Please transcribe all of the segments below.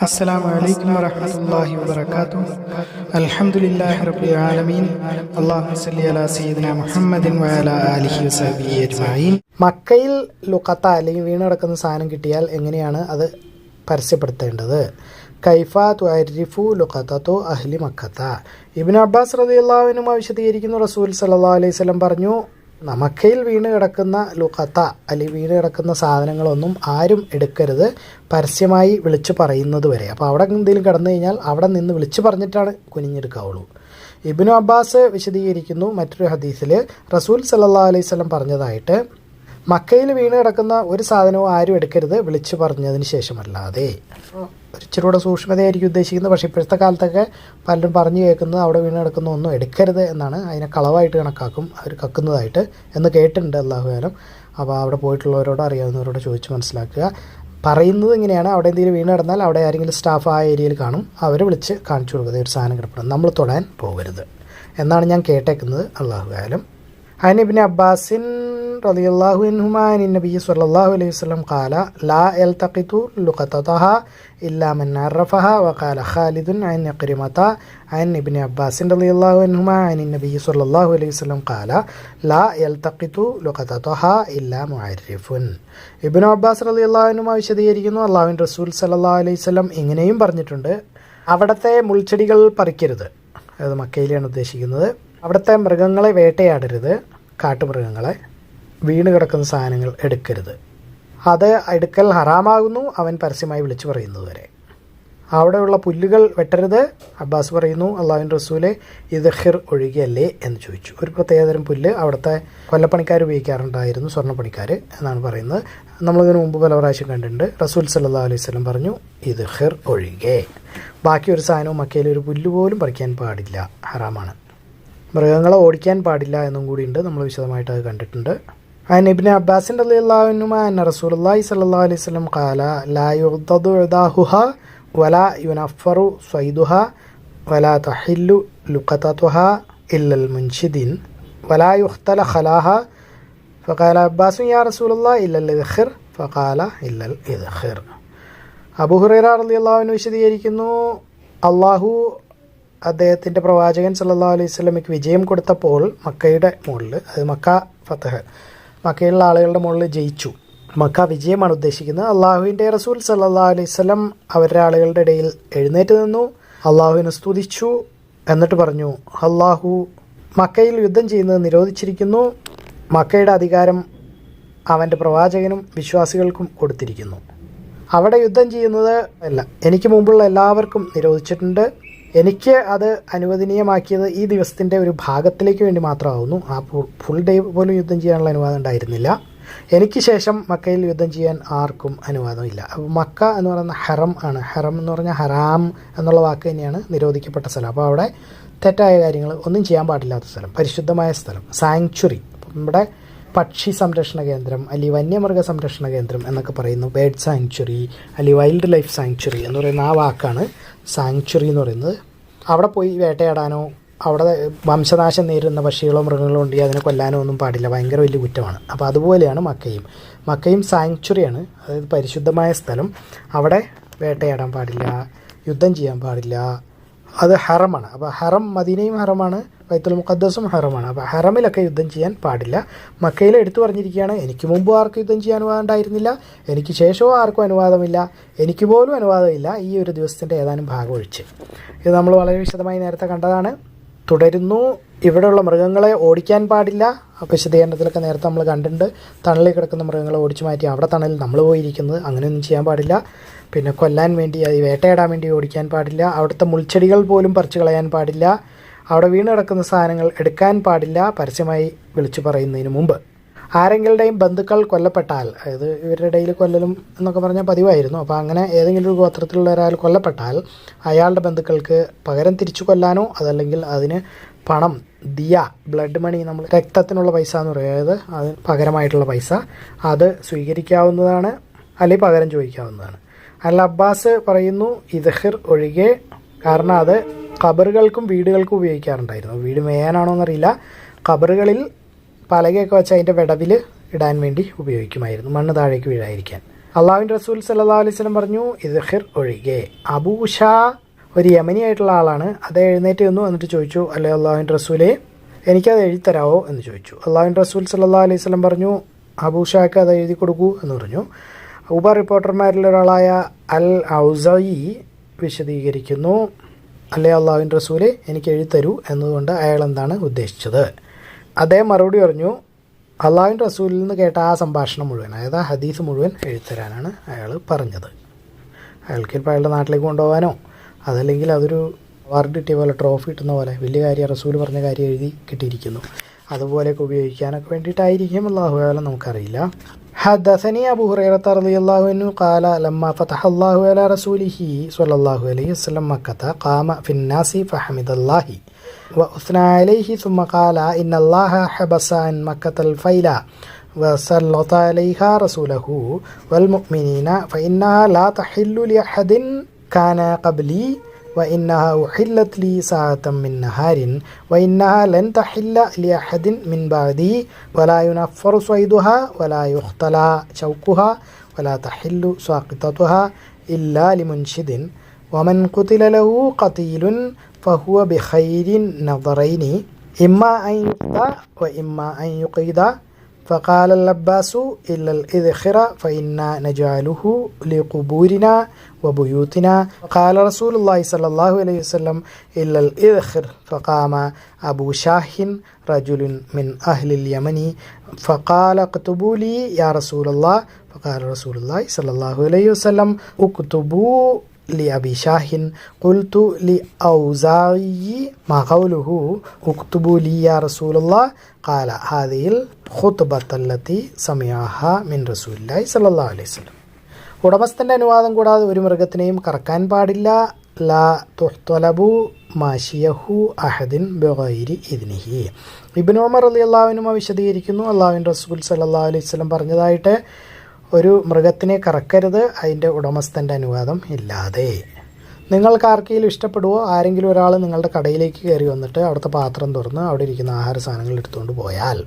السلام عليكم ورحمة الله وبركاته الحمد لله رب العالمين اللهم صل على سيدنا محمد وعلى آله وصحبه أجمعين മക്കയിൽ ലുക്കത്ത അല്ലെങ്കിൽ വീണ് കിടക്കുന്ന സാധനം കിട്ടിയാൽ എങ്ങനെയാണ് അത് പരസ്യപ്പെടുത്തേണ്ടത് കൈഫ തുഅരിഫു ലുഖത്തോ അഹ്ലി മക്കത്ത ഇബിൻ അബ്ബാസ് റളിയല്ലാഹുവിനും വിശദീകരിക്കുന്നു റസൂൽ സല്ലല്ലാഹു അലൈഹി വസല്ലം പറഞ്ഞു മക്കയിൽ വീണ് കിടക്കുന്ന ലുഖത്ത അല്ലെങ്കിൽ വീണ് കിടക്കുന്ന സാധനങ്ങളൊന്നും ആരും എടുക്കരുത്. പരസ്യമായി വിളിച്ചു പറയുന്നത് വരെ. അപ്പോൾ അവിടെ എന്തെങ്കിലും കിടന്നു കഴിഞ്ഞാൽ അവിടെ നിന്ന് വിളിച്ചു പറഞ്ഞിട്ടാണ് കുനിഞ്ഞെടുക്കാവുള്ളൂ. ഇബിനു അബ്ബാസ് വിശദീകരിക്കുന്നു മറ്റൊരു ഹദീസിൽ റസൂൽ സല്ലാ അലൈഹി സ്വലം പറഞ്ഞതായിട്ട് മക്കയിൽ വീണ് കിടക്കുന്ന ഒരു സാധനവും ആരും എടുക്കരുത് വിളിച്ചു പറഞ്ഞതിന് ശേഷമല്ലാതെ. ഇച്ചിരി കൂടെ സൂക്ഷ്മതയായിരിക്കും ഉദ്ദേശിക്കുന്നത്. പക്ഷേ ഇപ്പോഴത്തെ കാലത്തൊക്കെ പലരും പറഞ്ഞു കേൾക്കുന്നത് അവിടെ വീണ് കിടക്കുന്ന ഒന്നും എടുക്കരുത് എന്നാണ്. അതിനെ കളവായിട്ട് കണക്കാക്കും. അവർ കക്കുന്നതായിട്ട് എന്ന് കേട്ടിട്ടുണ്ട് അള്ളാഹുകാലം അപ്പോൾ അവിടെ പോയിട്ടുള്ളവരോട് അറിയാവുന്നവരോട് ചോദിച്ച് മനസ്സിലാക്കുക. പറയുന്നത് ഇങ്ങനെയാണ്. അവിടെ എന്തെങ്കിലും വീണ് കിടന്നാൽ അവിടെ ആരെങ്കിലും സ്റ്റാഫ് ആ ഏരിയയിൽ കാണും. അവരെ വിളിച്ച് കാണിച്ചു കൊടുക്കുക. ഒരു സാധനം കിടപ്പണം നമ്മൾ തൊടാൻ പോകരുത്. എന്നാണ് ഞാൻ കേട്ടേക്കുന്നത്. അള്ളാഹുകാലം عن ابن عباس رضي الله عنهما عن النبي صلى الله عليه وسلم قال لا يلتقط لقطتها إلا من عرفها وقال خالد عن عكرمة عن ابن عباس رضي الله عنهما عن النبي صلى الله عليه وسلم قال لا يلتقط لقطتها إلا معرف ഇബിൻ അബ്ബാസ് റലി അള്ളാഹുനുമ വിശദീകരിക്കുന്നു അള്ളാഹുവിൻ റസൂൽ സല്ലാ അലൈഹി സ്വലം ഇങ്ങനെയും പറഞ്ഞിട്ടുണ്ട് അവിടുത്തെ മുൾച്ചെടികൾ പറിക്കരുത് അത് മക്കയിലാണ് ഉദ്ദേശിക്കുന്നത് അവിടുത്തെ മൃഗങ്ങളെ വേട്ടയാടരുത് കാട്ടുമൃഗങ്ങളെ വീണ് കിടക്കുന്ന സാധനങ്ങൾ എടുക്കരുത്. അത് എടുക്കൽ ഹറാമാകുന്നു അവൻ പരസ്യമായി വിളിച്ചു പറയുന്നത് വരെ. അവിടെയുള്ള പുല്ലുകൾ വെട്ടരുത്. അബ്ബാസ് പറയുന്നു അള്ളാഹുൻ റസൂലെ ഇദ്ഹിർ ഒഴുകിയല്ലേ എന്ന് ചോദിച്ചു. ഒരു പ്രത്യേകതരം പുല്ല് അവിടുത്തെ കൊല്ലപ്പണിക്കാർ ഉപയോഗിക്കാറുണ്ടായിരുന്നു സ്വർണപ്പണിക്കാർ എന്നാണ് പറയുന്നത്. നമ്മളിതിനു മുമ്പ് പല പ്രാവശ്യം കണ്ടിട്ടുണ്ട്. റസൂൽ സല്ലാ അലൈഹി സ്വലം പറഞ്ഞു ഇദ്ഹിർ ഒഴികെ. ബാക്കി ഒരു സാധനവും മക്കയിൽ ഒരു പുല്ല് പോലും പറിക്കാൻ പാടില്ല. ഹറാമാണ്. മൃഗങ്ങളെ ഓടിക്കാൻ പാടില്ല എന്നും കൂടിയുണ്ട് നമ്മൾ വിശദമായിട്ട് അത് കണ്ടിട്ടുണ്ട് عن ابن عباس رضي الله عنهما أن رسول الله صلى الله عليه وسلم قال لا يغضض عداهها ولا ينفر صيدها ولا تحل لقطتها إلا المنشدين ولا يختل خلاها فقال عباس يا رسول الله إلا الإذخر فقال إلا الإذخر അബു ഹുറൈറ റളിയല്ലാഹു അൻഹു വിശദീകരിക്കുന്നു അള്ളാഹു അദ്ദേഹത്തിന്റെ പ്രവാചകൻ സല്ലാ അലൈഹി സ്വലമിക്ക് വിജയം കൊടുത്തപ്പോൾ മക്കയുടെ മുകളിൽ അത് മക്ക ഫത്തഹ് മക്കയിലുള്ള ആളുകളുടെ മുകളിൽ ജയിച്ചു. മക്ക വിജയമാണ് ഉദ്ദേശിക്കുന്നത്. അള്ളാഹുവിന്റെ റസൂൽ സല്ലാ അലൈഹി സ്വലം അവരുടെ ആളുകളുടെ ഇടയിൽ എഴുന്നേറ്റ് നിന്നു. അള്ളാഹുവിനെ സ്തുതിച്ചു. എന്നിട്ട് പറഞ്ഞു അള്ളാഹു മക്കയിൽ യുദ്ധം ചെയ്യുന്നത് നിരോധിച്ചിരിക്കുന്നു. മക്കയുടെ അധികാരം അവന്റെ പ്രവാചകനും വിശ്വാസികൾക്കും കൊടുത്തിരിക്കുന്നു. അവിടെ യുദ്ധം ചെയ്യുന്നത് അല്ല എനിക്ക് മുമ്പുള്ള എല്ലാവർക്കും നിരോധിച്ചിട്ടുണ്ട്. എനിക്ക് അത് അനുവദനീയമാക്കിയത് ഈ ദിവസത്തിന്റെ ഒരു ഭാഗത്തിലേക്ക് വേണ്ടി മാത്രമാവുന്നു. ആ ഫുൾ ഡേ പോലും യുദ്ധം ചെയ്യാനുള്ള അനുവാദം ഉണ്ടായിരുന്നില്ല. എനിക്ക് ശേഷം മക്കയിൽ യുദ്ധം ചെയ്യാൻ ആർക്കും അനുവാദമില്ല. അപ്പോൾ മക്ക എന്ന് പറയുന്ന ഹറം ആണ്. ഹറം എന്ന് പറഞ്ഞാൽ ഹറാം എന്നുള്ള വാക്ക് തന്നെയാണ് നിരോധിക്കപ്പെട്ട സ്ഥലം. അപ്പോൾ അവിടെ തെറ്റായ കാര്യങ്ങൾ ഒന്നും ചെയ്യാൻ പാടില്ലാത്ത സ്ഥലം. പരിശുദ്ധമായ സ്ഥലം. സാങ്ച്വറി നമ്മുടെ പക്ഷി സംരക്ഷണ കേന്ദ്രം അല്ലെങ്കിൽ വന്യമൃഗ സംരക്ഷണ കേന്ദ്രം എന്നൊക്കെ പറയുന്നു. ബേഡ് സാങ്ച്വറി അല്ലെങ്കിൽ വൈൽഡ് ലൈഫ് സാങ്ച്വറി എന്ന് പറയുന്ന ആ വാക്കാണ് സാങ്ച്വറി എന്ന് പറയുന്നത്. അവിടെ പോയി വേട്ടയാടാനോ അവിടെ വംശനാശം നേരിടുന്ന പക്ഷികളോ മൃഗങ്ങളോ ഉണ്ടെങ്കിൽ അതിനെ കൊല്ലാനോ ഒന്നും പാടില്ല. ഭയങ്കര വലിയ കുറ്റമാണ്. അപ്പോൾ അതുപോലെയാണ് മക്കയും. മക്കയും സാങ്ച്വറിയാണ് അതായത് പരിശുദ്ധമായ സ്ഥലം. അവിടെ വേട്ടയാടാൻ പാടില്ല യുദ്ധം ചെയ്യാൻ പാടില്ല. അത് ഹറമാണ്. അപ്പോൾ ഹറം മദീനയും ഹറമാണ്. ബൈത്തുൽ മുഖദ്ദസും ഹറമാണ്. അപ്പോൾ ഹറമിലൊക്കെ യുദ്ധം ചെയ്യാൻ പാടില്ല. മക്കയിൽ എടുത്തു പറഞ്ഞിരിക്കുകയാണ് എനിക്ക് മുമ്പ് ആർക്കും യുദ്ധം ചെയ്യാൻ അനുവാദം ഉണ്ടായിരുന്നില്ല. എനിക്ക് ശേഷവും ആർക്കും അനുവാദമില്ല. എനിക്ക് പോലും അനുവാദമില്ല. ഈ ഒരു ദിവസത്തിന്റെ ഏതാനും ഭാഗം ഒഴിച്ച്. ഇത് നമ്മൾ വളരെ വിശദമായി നേരത്തെ കണ്ടതാണ്. തുടരുന്നു. ഇവിടെയുള്ള മൃഗങ്ങളെ ഓടിക്കാൻ പാടില്ല. വിശദീകരണത്തിലൊക്കെ നേരത്തെ നമ്മൾ കണ്ടിട്ടുണ്ട്. തണലിൽ കിടക്കുന്ന മൃഗങ്ങളെ ഓടിച്ചു മാറ്റി അവിടെ തണലിൽ നമ്മൾ പോയിരിക്കുന്നത്. അങ്ങനെയൊന്നും ചെയ്യാൻ പാടില്ല. പിന്നെ കൊല്ലാൻ വേണ്ടി വേട്ടയിടാൻ വേണ്ടി ഓടിക്കാൻ പാടില്ല. അവിടുത്തെ മുൾച്ചെടികൾ പോലും പറിച്ചു കളയാൻ പാടില്ല. അവിടെ വീണടക്കുന്ന സാധനങ്ങൾ എടുക്കാൻ പാടില്ല പരസ്യമായി വിളിച്ചു പറയുന്നതിന് മുമ്പ്. ആരെങ്കിലുടെയും ബന്ധുക്കൾ കൊല്ലപ്പെട്ടാൽ അതായത് ഇവരുടെ ഇടയിൽ കൊല്ലലും എന്നൊക്കെ പറഞ്ഞാൽ പതിവായിരുന്നു. അപ്പോൾ അങ്ങനെ ഏതെങ്കിലും ഒരു ഗോത്രത്തിലുള്ള ഒരാൾ കൊല്ലപ്പെട്ടാൽ അയാളുടെ ബന്ധുക്കൾക്ക് പകരം തിരിച്ചു കൊല്ലാനോ അതല്ലെങ്കിൽ അതിന് പണം ദിയ ബ്ലഡ് മണി നമ്മൾ രക്തത്തിനുള്ള പൈസ എന്ന് പറയുന്നത് അതിന് പകരമായിട്ടുള്ള പൈസ. അത് സ്വീകരിക്കാവുന്നതാണ് അല്ലെങ്കിൽ പകരം ചോദിക്കാവുന്നതാണ്. അൽ അബ്ബാസ് പറയുന്നു ഇദഹിർ ഒഴികെ. കാരണം അത് ഖബറുകൾക്കും വീടുകൾക്കും ഉപയോഗിക്കാറുണ്ടായിരുന്നു. വീട് മേയാനാണോ എന്നറിയില്ല. ഖബറുകളിൽ പലകയൊക്കെ വെച്ച് അതിന്റെ വിടവിൽ ഇടാൻ വേണ്ടി ഉപയോഗിക്കുമായിരുന്നു. മണ്ണ് താഴേക്ക് വീഴായിരിക്കാൻ അള്ളാഹുൻ റസൂൽ സല്ലാ അലൈഹി സ്വലം പറഞ്ഞു ഇദ്ഹിർ ഒഴികെ. അബൂഷ ഒരു യമനി ആയിട്ടുള്ള ആളാണ്. അത് എഴുന്നേറ്റ് നിന്നു എന്നിട്ട് ചോദിച്ചു അല്ലെ അള്ളാഹുൻ റസൂലെ എനിക്കത് എഴുതിത്തരാവോ? എന്ന് ചോദിച്ചു. അള്ളാഹുൻ റസൂൽ സല്ലാ അലൈഹി സ്വലം പറഞ്ഞു അബൂഷാക്ക് അത് എഴുതി കൊടുക്കൂ എന്ന് പറഞ്ഞു. ഉപ റിപ്പോർട്ടർമാരിൽ ഒരാളായ അൽ ഔസയി വിശദീകരിക്കുന്നു. അല്ലേ അള്ളാഹുവിൻ റസൂലെ എനിക്ക് എഴുതരൂ എന്നതുകൊണ്ട് അയാൾ എന്താണ് ഉദ്ദേശിച്ചത്? അദ്ദേഹം മറുപടി പറഞ്ഞു അള്ളാഹുവിൻ റസൂലിൽ നിന്ന് കേട്ട ആ സംഭാഷണം മുഴുവൻ അതായത് ആ ഹദീസ് മുഴുവൻ എഴുത്തരാനാണ് അയാൾ പറഞ്ഞത്. അയാൾക്ക് ഇപ്പോൾ അയാളുടെ നാട്ടിലേക്ക് കൊണ്ടുപോകാനോ അതല്ലെങ്കിൽ അതൊരു അവാർഡ് കിട്ടിയ പോലെ ട്രോഫി കിട്ടുന്ന പോലെ വലിയ കാര്യം റസൂൽ പറഞ്ഞ കാര്യം എഴുതി കിട്ടിയിരിക്കുന്നു. അതുപോലെയൊക്കെ ഉപയോഗിക്കാനൊക്കെ വേണ്ടിയിട്ടായിരിക്കും അള്ളാഹു ആലം നമുക്കറിയില്ല حدثني أبو هريرة رضي الله عنه قال لما فتح الله على رسوله صلى الله عليه وسلم مكة قام في الناس فحمد الله وأثنى عليه ثم قال إن الله حبس عن مكة الفيل وسلط عليها رسوله والمؤمنين فإنها لا تحل لأحد كان قبلي وإنها أحلت لي ساعة من نهار وإنها لن تحل لأحد من بعدي ولا ينفر صيدها ولا يختلى شوكها ولا تحل ساقطتها إلا لمنشد. ومن قتل له قتيل فهو بخير نظرين إما أن يقضى وإما أن يقيد فقال اللباس إلا الإذخر فإنا نجعله لقبورنا وبيوتنا قال رسول الله صلى الله عليه وسلم إلا الإذخر فقام أبو شاه رجل من أهل اليمن فقال اكتبوا لي يا رسول الله فقال رسول الله صلى الله عليه وسلم اكتبوا ലി അബി ഷാഹിൻ കുൽത്തു ലി ഔസായി മഹൗലുഹു ഉക്തുബു ലി യാ റസൂലുള്ള കാല ഹാദിയിൽ ഖുത്ബത്തല്ലത്തി സമിയാഹ മിൻ റസൂല്ലായി സല്ലാ അലൈവല്ലം ഉടമസ്ഥന്റെ അനുവാദം കൂടാതെ ഒരു മൃഗത്തിനെയും കറക്കാൻ പാടില്ല. ലാ തുഹ്തലബു മാഷിയഹു അഹദിൻ ബഗൈരി ഇതിനിഹി ഇബിൻ അലി അള്ളാഹുവിനുമ വിശദീകരിക്കുന്നു. അള്ളാഹുവിൻ റസൂൽ സല്ലാ അലൈവല്ലം പറഞ്ഞതായിട്ട് ഒരു മൃഗത്തിനെ കറക്കരുത്. അതിന്റെ ഉടമസ്ഥന്റെ അനുവാദം ഇല്ലാതെ. നിങ്ങൾക്ക് ആർക്കെങ്കിലും ഇഷ്ടപ്പെടുവോ? ആരെങ്കിലും ഒരാൾ നിങ്ങളുടെ കടയിലേക്ക് കയറി വന്നിട്ട് അവിടുത്തെ പാത്രം തുറന്ന് അവിടെ ഇരിക്കുന്ന ആഹാര സാധനങ്ങൾ എടുത്തുകൊണ്ട് പോയാൽ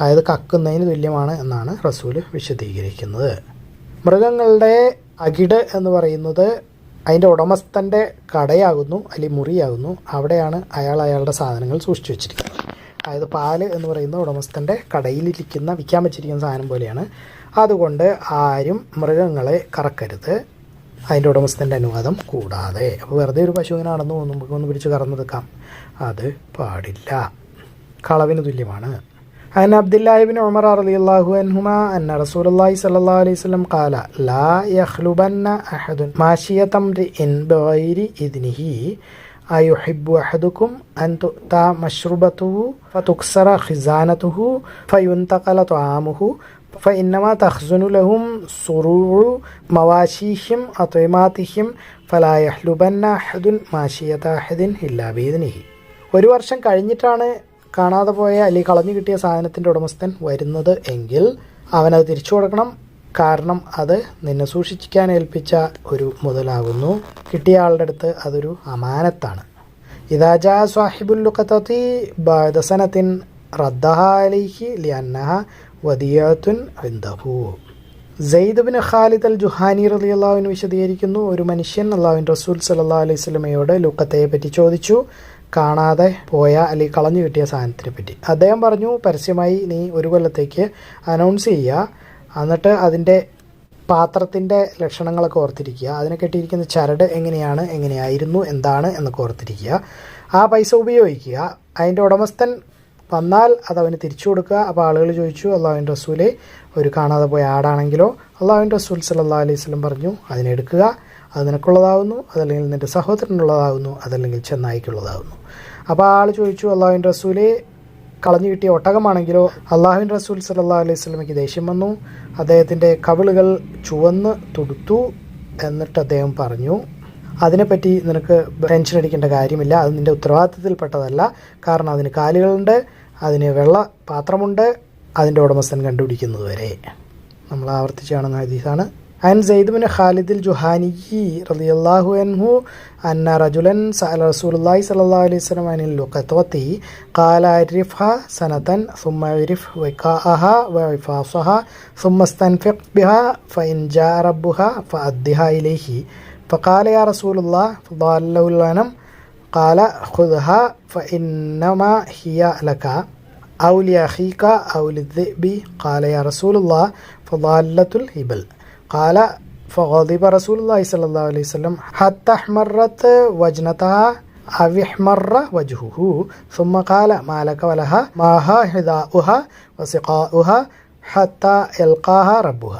അതായത് കക്കുന്നതിന് തുല്യമാണ് എന്നാണ് റസൂൽ വിശദീകരിക്കുന്നത്. മൃഗങ്ങളുടെ അകിട് എന്ന് പറയുന്നത് അതിന്റെ ഉടമസ്ഥന്റെ കടയാകുന്നു അല്ലെങ്കിൽ മുറിയാകുന്നു. അവിടെയാണ് അയാൾ അയാളുടെ സാധനങ്ങൾ സൂക്ഷിച്ചു വെച്ചിരിക്കുന്നത്. അതായത് പാൽ എന്ന് പറയുന്ന ഉടമസ്ഥന്റെ കടയിലിരിക്കുന്ന വിൽക്കാൻ വെച്ചിരിക്കുന്ന സാധനം പോലെയാണ്. അതുകൊണ്ട് ആരും മൃഗങ്ങളെ കറക്കരുത്. അതിന്റെ ഉടമസ്ഥന്റെ അനുവാദം കൂടാതെ. അപ്പോൾ വെറുതെ ഒരു പശു ഇങ്ങനെ നടന്നു പോകുന്നു. നമുക്ക് ഒന്ന് പിടിച്ച് കറന്നെടുക്കാം അത് പാടില്ല. കളവിന് തുല്യമാണ്. അൻ അബ്ദുല്ലാഹിബിൻ ഉമർ അറലിയല്ലാഹു അൻഹുമ അന്ന റസൂലുള്ളാഹി സ്വല്ലല്ലാഹു അലൈഹി വസല്ലം ഖാല ലാ യഖ്ലുബന്ന അഹദുൻ മാശിയ തംരി ഇൻ ബൈരി ഇദ്നിഹി. അയുഹിബു അഹദുക്കും അൻതുത്ത മഷ്റുബത്തുഹു ഫതുക്സറ ഖിസാനതുഹു ഫയുന്തകല തആമുഹു ഫഇന്നമ തഖ്സുനു ലഹും സുറൂഉ മവാശീഹിം അത്വമാതിഹിം ഫലായഹ്ലുബന്ന അഹദുൻ മാശിയത അഹദിൻ ഇല്ലാ ബീദിനിഹി ഒരു വർഷം കഴിഞ്ഞിട്ടാണ് കാണാതെ പോയ അല്ലെങ്കിൽ കളഞ്ഞു കിട്ടിയ സാധനത്തിന്റെ ഉടമസ്ഥൻ വരുന്നത് എങ്കിൽ അവനത് തിരിച്ചു കൊടുക്കണം. കാരണം അത് നിന്നെ സൂക്ഷിക്കാൻ ഏൽപ്പിച്ച ഒരു മുതലാകുന്നു. കിട്ടിയ ആളുടെ അടുത്ത് അതൊരു അമാനത്താണ്. ഇതാജ സാഹിബുൽ ലുഖത്തി ബദസനത്തിൻ റദ്ദഹാലിഹി ലിയന്നഹ വദിയത്തുൻ ഇന്ദഹു Zaid bin Khalid al Juhani റലി അള്ളാഹുവിന് വിശദീകരിക്കുന്നു. ഒരു മനുഷ്യൻ അള്ളാഹുവിൻ റസൂൽ സല്ലാ അലൈഹി സ്വലമയോട് ലുക്കത്തയെ പറ്റി ചോദിച്ചു. കാണാതെ പോയ അല്ലെങ്കിൽ കളഞ്ഞു കിട്ടിയ സാധനത്തിനെ പറ്റി അദ്ദേഹം പറഞ്ഞു പരസ്യമായി നീ ഒരു കൊല്ലത്തേക്ക് അനൗൺസ് ചെയ്യുക. എന്നിട്ട് അതിന്റെ പാത്രത്തിന്റെ ലക്ഷണങ്ങളൊക്കെ ഓർത്തിരിക്കുക. അതിനെ കെട്ടിയിരിക്കുന്ന ചരട് എങ്ങനെയാണ് എങ്ങനെയായിരുന്നു എന്താണ് എന്നൊക്കെ ഓർത്തിരിക്കുക. ആ പൈസ ഉപയോഗിക്കുക. അതിന്റെ ഉടമസ്ഥൻ വന്നാൽ അത് അവന് തിരിച്ചു കൊടുക്കുക. അപ്പോൾ ആളുകൾ ചോദിച്ചു അള്ളാഹുവിൻ റസൂലെ ഒരു കാണാതെ പോയ ആടാണെങ്കിലോ? അള്ളാഹുവിൻ റസൂൽ സല്ലാ അലൈഹി സ്വലം പറഞ്ഞു അതിനെടുക്കുക അത് നിനക്കുള്ളതാകുന്നു അതല്ലെങ്കിൽ നിന്റെ സഹോദരനുള്ളതാകുന്നു അതല്ലെങ്കിൽ ചെന്നായിക്കുള്ളതാകുന്നു അപ്പോൾ ആൾ ചോദിച്ചു അള്ളാഹുവിൻ റസൂലെ കളഞ്ഞു കിട്ടിയ ഒട്ടകമാണെങ്കിലോ അള്ളാഹുവിൻ റസൂൽ സല്ലാ അലൈഹി സ്വലമയ്ക്ക് ദേഷ്യം വന്നു. അദ്ദേഹത്തിന്റെ കവിളുകൾ ചുവന്ന് തുടുത്തു എന്നിട്ട് അദ്ദേഹം പറഞ്ഞു അതിനെപ്പറ്റി നിനക്ക് ടെൻഷൻ അടിക്കേണ്ട കാര്യമില്ല. അത് നിന്റെ ഉത്തരവാദിത്തത്തിൽപ്പെട്ടതല്ല. കാരണം അതിന് കാലുകളുണ്ട് അതിന് വെള്ള പാത്രമുണ്ട് അതിന്റെ ഉടമസ്ഥൻ കണ്ടുപിടിക്കുന്നതുവരെ. നമ്മൾ ആവർത്തിച്ച് കാണുന്ന ഹദീസാണ്. عن زيد بن خالد الجهاني رضي الله عنه أن رجلا سأل رسول الله صلى الله عليه وسلم عن اللقطة قال عرفها سنة ثم عرف وقاءها وعفاصها ثم استنفق بها فإن جاء ربها فأدها إليه فقال يا رسول الله فضاله الغنم قال خذها فإنما هي لك أو لأخيك أو للذئب قال يا رسول الله فضالة الهبل കാല ഫഹദിബ റസൂൽ അള്ളഹി സല്ലാ അലൈഹി സ്വലം ഹത്തഹ്മറത്ത് വജ്നത അവിഹ്മറ വജ്ഹുഹു സുമ്മ കാല മാലക വലഹ മാഹ ما ഉഹ വസിഖാ ഉഹ ഹത്ത എൽക്കാഹ റബ്ബുഹ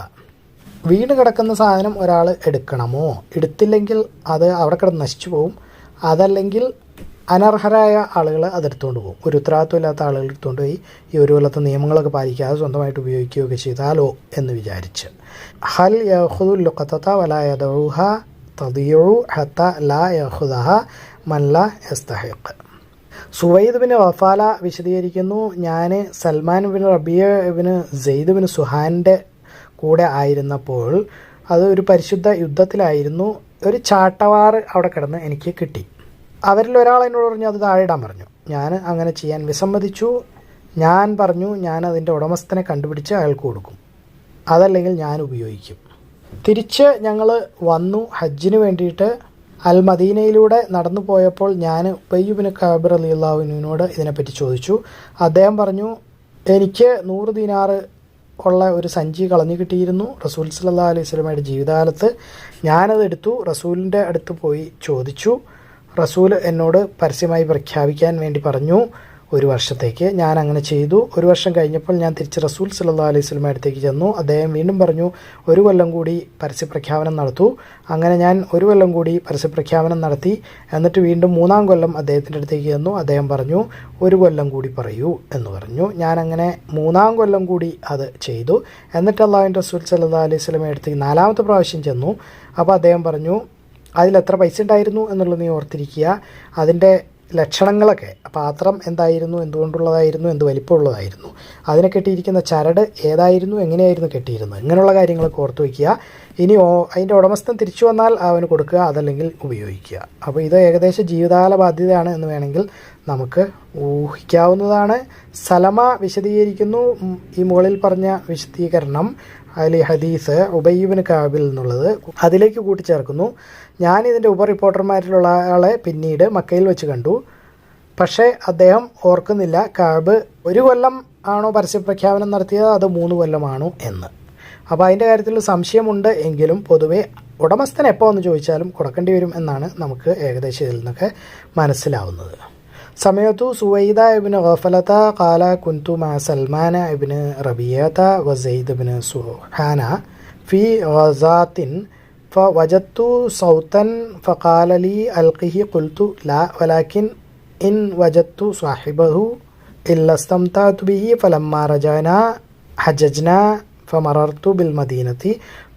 വീണ് കിടക്കുന്ന സാധനം ഒരാൾ എടുക്കണമോ? എടുത്തില്ലെങ്കിൽ അത് അവിടെ കിടന്ന് നശിച്ചു പോവും അതല്ലെങ്കിൽ അനർഹരായ ആളുകൾ അതെടുത്തുകൊണ്ട് പോകും. ഒരു ഉത്തരവാദിത്വമില്ലാത്ത ആളുകൾ എടുത്തുകൊണ്ട് പോയി ഈ ഒരു കൊല്ലത്തെ നിയമങ്ങളൊക്കെ പാലിക്കാതെ സ്വന്തമായിട്ട് ഉപയോഗിക്കുകയൊക്കെ ചെയ്താലോ എന്ന് വിചാരിച്ച്. ഹൽ യഹുദുൽ ലുക്കത്ത വല യദൂഹ തദിയു ഹത്ത ലാ യഹുദഹ മല്ല എസ്തഹിഖ് സുവൈദ് ബിൻ വഫാല വിശദീകരിക്കുന്നു ഞാൻ Salman bin Rabia bin Zaid bin സുഹാന്റെ കൂടെ ആയിരുന്നപ്പോൾ അത് ഒരു പരിശുദ്ധ യുദ്ധത്തിലായിരുന്നു. ഒരു ചാട്ടവാറ് അവിടെ കിടന്ന് എനിക്ക് കിട്ടി. അവരിൽ ഒരാൾ എന്നോട് പറഞ്ഞു അത് താഴെ ഇടാൻ പറഞ്ഞു. ഞാൻ അങ്ങനെ ചെയ്യാൻ വിസമ്മതിച്ചു. ഞാൻ പറഞ്ഞു ഞാൻ അതിന്റെ ഉടമസ്ഥനെ കണ്ടുപിടിച്ച് അയാൾക്ക് കൊടുക്കും. അതല്ലെങ്കിൽ ഞാൻ ഉപയോഗിക്കും. തിരിച്ച് ഞങ്ങൾ വന്നു. ഹജ്ജിന് വേണ്ടിയിട്ട് അൽ മദീനയിലൂടെ നടന്നു പോയപ്പോൾ ഞാൻ പയ്യുബിന് കാബിർ അലി അള്ളാഹുവിനോട് ഇതിനെപ്പറ്റി ചോദിച്ചു. അദ്ദേഹം പറഞ്ഞു എനിക്ക് നൂറ് ദിനാറ് ഉള്ള ഒരു സഞ്ചി കളഞ്ഞു കിട്ടിയിരുന്നു റസൂൽ സല്ലാ അലൈഹി സ്വലമയുടെ ജീവിതകാലത്ത്. ഞാനത് എടുത്തു റസൂലിന്റെ അടുത്ത് പോയി ചോദിച്ചു. റസൂൽ എന്നോട് പരസ്യമായി പ്രഖ്യാപിക്കാൻ വേണ്ടി പറഞ്ഞു. ഒരു വർഷത്തേക്ക് ഞാൻ അങ്ങനെ ചെയ്തു. ഒരു വർഷം കഴിഞ്ഞപ്പോൾ ഞാൻ തിരിച്ച് റസൂൽ സല്ലാ അലൈഹി സ്വലമ അടുത്തേക്ക് ചെന്നു. അദ്ദേഹം വീണ്ടും പറഞ്ഞു ഒരു കൊല്ലം കൂടി പരസ്യപ്രഖ്യാപനം നടത്തു. അങ്ങനെ ഞാൻ ഒരു കൊല്ലം കൂടി പരസ്യപ്രഖ്യാപനം നടത്തി. എന്നിട്ട് വീണ്ടും മൂന്നാം കൊല്ലം അദ്ദേഹത്തിന്റെ അടുത്തേക്ക് ചെന്നു. അദ്ദേഹം പറഞ്ഞു ഒരു കൊല്ലം കൂടി പറയൂ എന്ന് പറഞ്ഞു. ഞാൻ അങ്ങനെ മൂന്നാം കൊല്ലം കൂടി അത് ചെയ്തു. എന്നിട്ട് അള്ളാഹുവിൻ റസൂൽ സല്ലാ അലൈഹി സ്വലമ അടുത്തേക്ക് നാലാമത്തെ പ്രാവശ്യം ചെന്നു. അപ്പോൾ അദ്ദേഹം പറഞ്ഞു അതിൽ എത്ര പൈസ ഉണ്ടായിരുന്നു എന്നുള്ളത് നീ ഓർത്തിരിക്കുക. അതിന്റെ ലക്ഷണങ്ങളൊക്കെ പാത്രം എന്തായിരുന്നു എന്തുകൊണ്ടുള്ളതായിരുന്നു എന്ത് വലിപ്പമുള്ളതായിരുന്നു അതിനെ കെട്ടിയിരിക്കുന്ന ചരട് ഏതായിരുന്നു എങ്ങനെയായിരുന്നു കെട്ടിയിരുന്നത് ഇങ്ങനെയുള്ള കാര്യങ്ങളൊക്കെ ഓർത്തു വയ്ക്കുക. ഇനി അതിന്റെ ഉടമസ്ഥൻ തിരിച്ചു വന്നാൽ അവന് കൊടുക്കുക അതല്ലെങ്കിൽ ഉപയോഗിക്കുക. അപ്പോൾ ഇത് ഏകദേശം ജീവിതകാല ബാധ്യതയാണ് എന്ന് വേണമെങ്കിൽ നമുക്ക് ഊഹിക്കാവുന്നതാണ്. സലമ വിശദീകരിക്കുന്നു. ഈ മുകളിൽ പറഞ്ഞ വിശദീകരണം. അലി ഹദീസ് ഉബയ്യുബിന് കാബിൽ എന്നുള്ളത് അതിലേക്ക് കൂട്ടിച്ചേർക്കുന്നു. ഞാൻ ഇതിന്റെ ഉപ റിപ്പോർട്ടർമാരിലുള്ള ആളെ പിന്നീട് മക്കയിൽ വെച്ച് കണ്ടു. പക്ഷേ അദ്ദേഹം ഓർക്കുന്നില്ല കാബ് ഒരു കൊല്ലം ആണോ പരസ്യപ്രഖ്യാപനം നടത്തിയത്? അത് മൂന്ന് കൊല്ലമാണോ എന്ന്. അപ്പോൾ അതിന്റെ കാര്യത്തിൽ സംശയമുണ്ട് എങ്കിലും പൊതുവെ ഉടമസ്ഥൻ എപ്പോൾ എന്ന് ചോദിച്ചാലും കൊടുക്കേണ്ടി വരും എന്നാണ് നമുക്ക് ഏകദേശം ഇതിൽ നിന്നൊക്കെ മനസ്സിലാവുന്നത്. سمعت سويدا بن غفلة قال كنت مع سلمان بن ربيعة وزيد بن سرحانة في غزاة فوجدت صوتا فقال لي ألقه قلت لا ولكن إن وجدت صاحبه إلا استمتعت به فلما رجعنا حججنا فمررت بالمدينة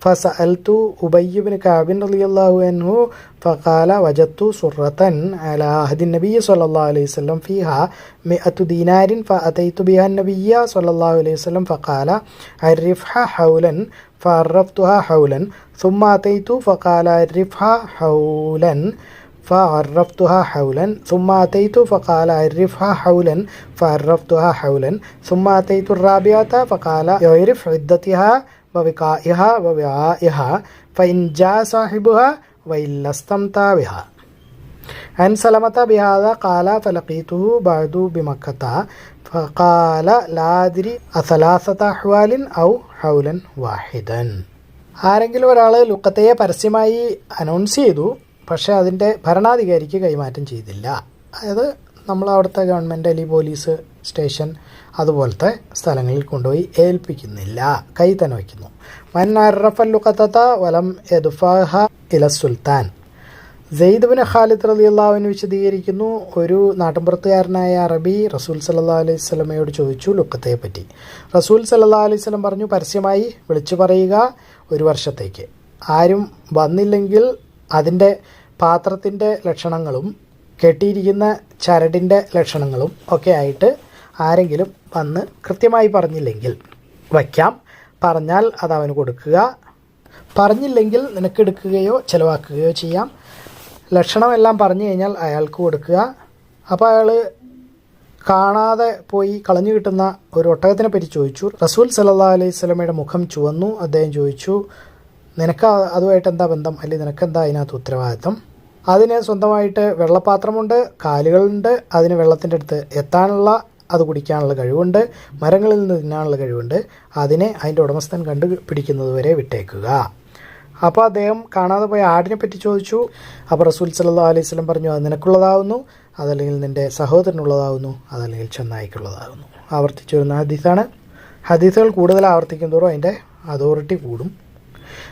فسألت أبي بن كعب رضي الله عنه فقال وجدت سرة على عهد النبي صلى الله عليه وسلم فيها مئة دينار فأتيت بها النبي صلى الله عليه وسلم فقال عرفها حولا فعرفتها حولا. ثم أتيت فقال عرفها حولا فعرفتها حولا. ثم أتيت فقال عرفها حولا فعرفتها حولا. ثم أتيت الرابعة فقال يعرف عدتها വവികായഹ വവ്യായഹ ഫൈൻജാ സാഹിബുഹ വൈല്ലസ്തം താവിഹ. അൻ സലമത ബിഹാദ കാല ഫലഖീത്തുഹു ബാദു ബിമക്കത്ത. ഫകാല ലാദിരി അസലാസത അഹ്വാലിൻ ഔ ഹൗലൻ വാഹിദൻ. ആരെങ്കിലും ഒരാൾ ലുക്കത്തയെ പരസ്യമായി അനൗൺസ് ചെയ്തു പക്ഷേ അതിന്റെ ഭരണാധികാരിക്ക് കൈമാറ്റം ചെയ്തില്ല. അതായത് നമ്മൾ അവിടുത്തെ ഗവൺമെന്റ് അല്ലെങ്കിൽ പോലീസ് സ്റ്റേഷൻ അതുപോലത്തെ സ്ഥലങ്ങളിൽ കൊണ്ടുപോയി ഏൽപ്പിക്കുന്നില്ല. കൈ തന്നെ വയ്ക്കുന്നു. മൻ അറഫൽ ലുക്കത്ത വലം എദുഫഹ ഇല സുൽത്താൻ. സെയ്ദ് ഖാലിദ് റലി അള്ളാവിന് വിശദീകരിക്കുന്നു ഒരു നാട്ടിൻപുറത്തുകാരനായ അറബി റസൂൽ സല്ലാ അലൈഹി സ്വലമയോട് ചോദിച്ചു ലുക്കത്തെ പറ്റി റസൂൽ സല്ലാ അലൈഹി സ്വലം പറഞ്ഞു പരസ്യമായി വിളിച്ചു പറയുക ഒരു വർഷത്തേക്ക്. ആരും വന്നില്ലെങ്കിൽ അതിന്റെ പാത്രത്തിന്റെ ലക്ഷണങ്ങളും കെട്ടിയിരിക്കുന്ന ചരടിന്റെ ലക്ഷണങ്ങളും ഒക്കെ ആയിട്ട് ആരെങ്കിലും വന്ന് കൃത്യമായി പറഞ്ഞില്ലെങ്കിൽ വയ്ക്കാം. പറഞ്ഞാൽ അത് അവന് കൊടുക്കുക. പറഞ്ഞില്ലെങ്കിൽ നിനക്ക് എടുക്കുകയോ ചിലവാക്കുകയോ ചെയ്യാം. ലക്ഷണമെല്ലാം പറഞ്ഞു കഴിഞ്ഞാൽ അയാൾക്ക് കൊടുക്കുക. അപ്പോൾ അയാൾ കാണാതെ പോയി കളഞ്ഞു കിട്ടുന്ന ഒരു ഒട്ടകത്തിനെ പറ്റി ചോദിച്ചു. റസൂൽ സല്ലാ അലൈഹി സ്വലമയുടെ മുഖം ചുവന്നു. അദ്ദേഹം ചോദിച്ചു നിനക്ക് അതുമായിട്ട് എന്താ ബന്ധം? അല്ലെങ്കിൽ നിനക്കെന്താ അതിനകത്ത് ഉത്തരവാദിത്തം അതിന് സ്വന്തമായിട്ട് വെള്ളപ്പാത്രമുണ്ട് കാലുകളുണ്ട്. അതിന് വെള്ളത്തിന്റെ അടുത്ത് എത്താനുള്ള അത് കുടിക്കാനുള്ള കഴിവുണ്ട് മരങ്ങളിൽ നിന്ന് തിന്നാനുള്ള കഴിവുണ്ട്. അതിനെ അതിന്റെ ഉടമസ്ഥൻ കണ്ടുപിടിക്കുന്നത് വരെ വിട്ടേക്കുക. അപ്പോൾ അദ്ദേഹം കാണാതെ പോയ ആടിനെ പറ്റി ചോദിച്ചു. അപ്പോൾ റസൂൽ സല്ലാ അലൈഹി സ്വലം പറഞ്ഞു അത് നിനക്കുള്ളതാവുന്നു അതല്ലെങ്കിൽ നിന്റെ സഹോദരനുള്ളതാവുന്നു അതല്ലെങ്കിൽ ചെന്നായിക്കുള്ളതാകുന്നു ആവർത്തിച്ചു വരുന്ന ഹദീസാണ്. ഹദീസുകൾ കൂടുതൽ ആവർത്തിക്കും തോറും അതിന്റെ അതോറിറ്റി കൂടും.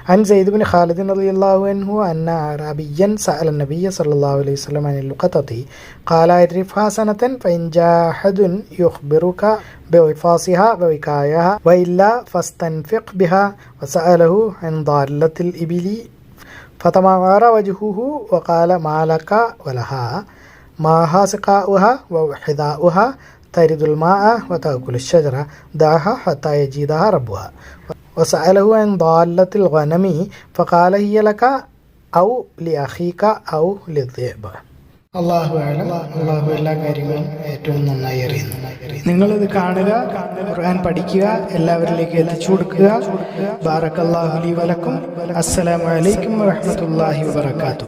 عن زيد بن خالد رضي الله عنه أن أعرابيا سأل النبي صلى الله عليه وسلم عن اللقطة. قال اعرفها سنة فإن جاء أحد يخبرك بوفاصها ووكايها وإلا فاستنفق بها. وسأله عن ضالة الإبل فتمار وجهه وقال ما لك ولها؟ ماها سقاؤها وحذاؤها ترد الماء وتأكل الشجرة. دعها حتى يجيدها ربها. വസാലഹു അൻ ദാലത്തിൽ വനമി فقال ഔ ലി അഹീക്ക ഔ ലി للذئب അള്ളാഹു അള്ളാഹു എല്ലാ കാര്യങ്ങളും ഏറ്റവും നന്നായി അറിയുന്നു. നിങ്ങളിത് കാണുക ഖുർആൻ പഠിക്കുക എല്ലാവരിലേക്ക് എത്തിച്ചു കൊടുക്കുക. ബാറക്കല്ലാഹു അലി വലക്കും അസ്സലാമലൈക്കും വാഹമത്തല്ലാഹി വാത്തു